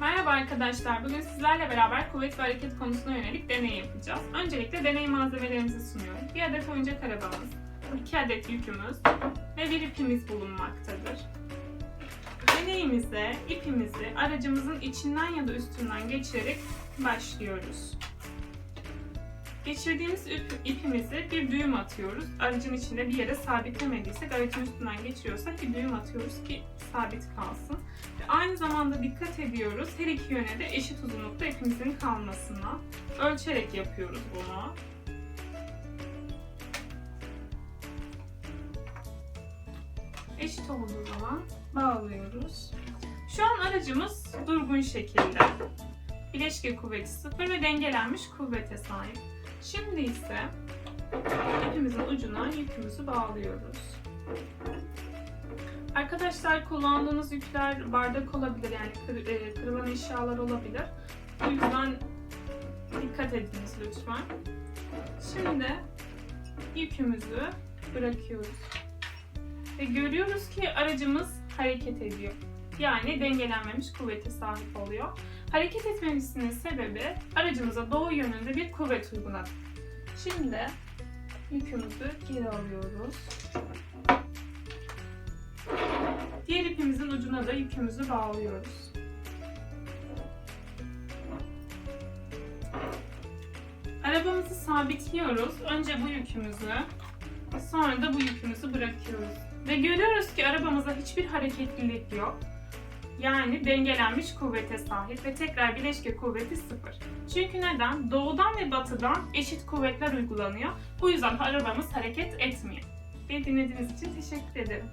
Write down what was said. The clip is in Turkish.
Merhaba arkadaşlar. Bugün sizlerle beraber kuvvet ve hareket konusuna yönelik deney yapacağız. Öncelikle deney malzemelerimizi sunuyorum. Bir adet oyuncak arabamız, iki adet yükümüz ve bir ipimiz bulunmaktadır. Deneyimize ipimizi aracımızın içinden ya da üstünden geçirerek başlıyoruz. Geçirdiğimiz ip, ipimizi bir düğüm atıyoruz. Aracın içinde bir yere sabitlemediysek aracın üstünden geçiriyorsak bir düğüm atıyoruz ki sabit kalsın. Ve aynı zamanda dikkat ediyoruz her iki yöne de eşit uzunlukta ipimizin kalmasına. Ölçerek yapıyoruz bunu. Eşit olduğu zaman bağlıyoruz. Şu an aracımız durgun şekilde. Bileşke kuvveti sıfır ve dengelenmiş kuvvete sahip. Şimdi ise ipimizin ucuna yükümüzü bağlıyoruz. Arkadaşlar kullandığınız yükler bardak olabilir yani kır- e, kırılan eşyalar olabilir. O yüzden dikkat ediniz lütfen. Şimdi yükümüzü bırakıyoruz. Ve görüyoruz ki aracımız hareket ediyor. Yani dengelenmemiş kuvvete sahip oluyor. Hareket etmemesinin sebebi aracımıza doğu yönünde bir kuvvet uyguladık. Şimdi yükümüzü geri alıyoruz. Diğer ipimizin ucuna da yükümüzü bağlıyoruz. Arabamızı sabitliyoruz. Önce bu yükümüzü, sonra da bu yükümüzü bırakıyoruz. Ve görüyoruz ki arabamızda hiçbir hareketlilik yok. Yani dengelenmiş kuvvete sahip ve tekrar bileşke kuvveti sıfır. Çünkü neden? Doğudan ve batıdan eşit kuvvetler uygulanıyor. Bu yüzden arabamız hareket etmiyor. Beni dinlediğiniz için teşekkür ederim.